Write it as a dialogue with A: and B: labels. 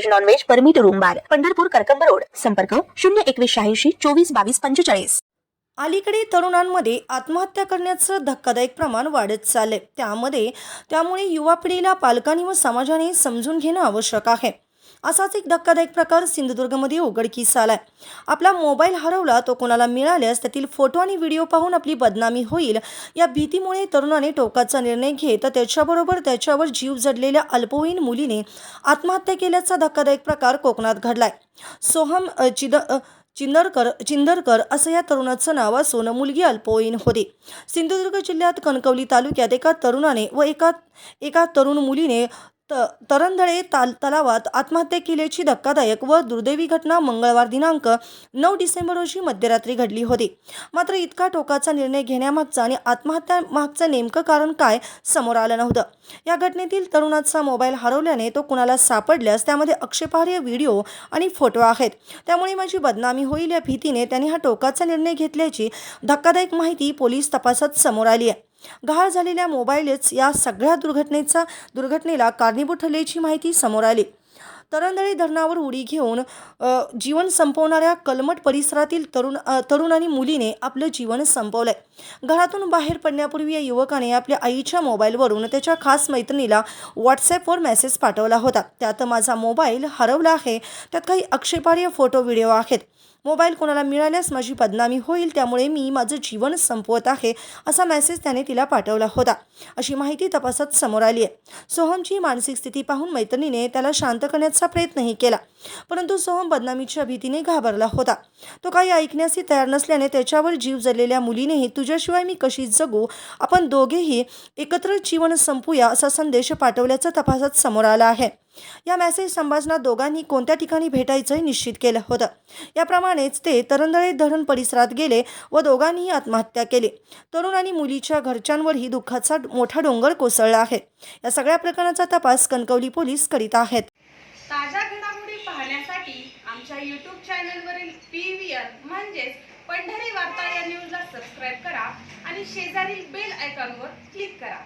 A: veg non veg permit room bar Pandharpur Karkamb road. संपर्क शून्य एकवीस शहाऐंशी चोवीस बावीस पंचेचाळीस.
B: अलीकडे तरुणांमध्ये आत्महत्या करण्याचं धक्कादायक प्रमाण वाढत चालले त्यामध्ये त्यामुळे युवा पिढीला पालकांनी व समाजाने समजून घेणं आवश्यक आहे. असाच एक धक्कादायक प्रकार सिंधुदुर्गमध्ये उघडकीस आलाय. आपला मोबाईल हरवला तो कोणाला मिळाल्यास त्यातील फोटो आणि व्हिडिओ पाहून आपली बदनामी होईल. या भीतीमुळे तरुणाने टोकाचा निर्णय घेत त्याच्याबरोबर त्याच्यावर जीव जडलेल्या अल्पवयीन मुलीने आत्महत्या केल्याचा धक्कादायक प्रकार कोकणात घडलाय. सोहम चिद चिंदरकर चिंदरकर असं या तरुणाचं नाव असून मुलगी अल्पवयीन होती. सिंधुदुर्ग जिल्ह्यात कणकवली तालुक्यात एका तरुणाने व एका एका तरुण मुलीने त तरंदळे ताल तलावात आत्महत्या केल्याची धक्कादायक व दुर्दैवी घटना मंगळवार दिनांक नऊ डिसेंबर रोजी मध्यरात्री घडली होती. मात्र इतका टोकाचा निर्णय घेण्यामागचा आणि आत्महत्या मागचं नेमकं कारण काय समोर आलं नव्हतं. या घटनेतील तरुणाचा मोबाईल हरवल्याने तो कुणाला सापडल्यास त्यामध्ये आक्षेपार्ह व्हिडिओ आणि फोटो आहेत. त्यामुळे माझी बदनामी होईल या भीतीने त्यांनी हा टोकाचा निर्णय घेतल्याची धक्कादायक माहिती पोलीस तपासात समोर आली आहे. गहाळ झालेल्या मोबाईलच या सगळ्या दुर्घटनेचा दुर्घटनेला कारणीभूत ठरल्याची माहिती समोर आली. तरंदळी धरणावर उडी घेऊन जीवन संपवणाऱ्या कलमट परिसरातील तरुण तरुण आणि मुलीने आपलं जीवन संपवलंय. घरातून बाहेर पडण्यापूर्वी या युवकाने आपल्या आईच्या मोबाईलवरून त्याच्या खास मैत्रिणीला व्हॉट्सॲपवर मेसेज पाठवला होता. त्यात माझा मोबाईल हरवला आहे. त्यात काही आक्षेपार्ह फोटो व्हिडिओ आहेत. मोबाईल कोणाला मिळाल्यास माझी बदनामी होईल त्यामुळे मी माझं जीवन संपवत आहे असा मेसेज त्याने तिला पाठवला होता. अशी माहिती तपासात समोर आली आहे. सोहमची मानसिक स्थिती पाहून मैत्रिणीने त्याला शांत करण्याचा प्रयत्नही केला परंतु सोहम बदनामीच्या भीतीने घाबरला होता. तो काही ऐकण्यासही तयार नसल्याने त्याच्यावर जीव जरलेल्या मुलीनेही तुझ्याशिवाय मी कशी जगू? आपण दोघेही एकत्र जीवन संपूया असा संदेश पाठवल्याचं तपासात समोर आला आहे. या मेसेज संभाषणात दोघांनी कोणत्या ठिकाणी भेटायचंही निश्चित केलं होतं? याप्रमाणेच ते तरंदळे धरण परिसरात गेले व दोघांनीही आत्महत्या केली. तरुण आणि मुलीच्या घरच्यांवरही दुःखाचा मोठा डोंगर कोसळला आहे. या सगळ्या प्रकरणाचा तपास कणकवली पोलीस करीत आहेत.
C: ताज्या घडामोडी पाहण्यासाठी आमच्या यूट्यूब चॅनलवरील पी व्ही आर म्हणजेच पंढरी वार्ता या न्यूजला सबस्क्राईब करा आणि शेजारील बेल आयकॉनवर क्लिक करा.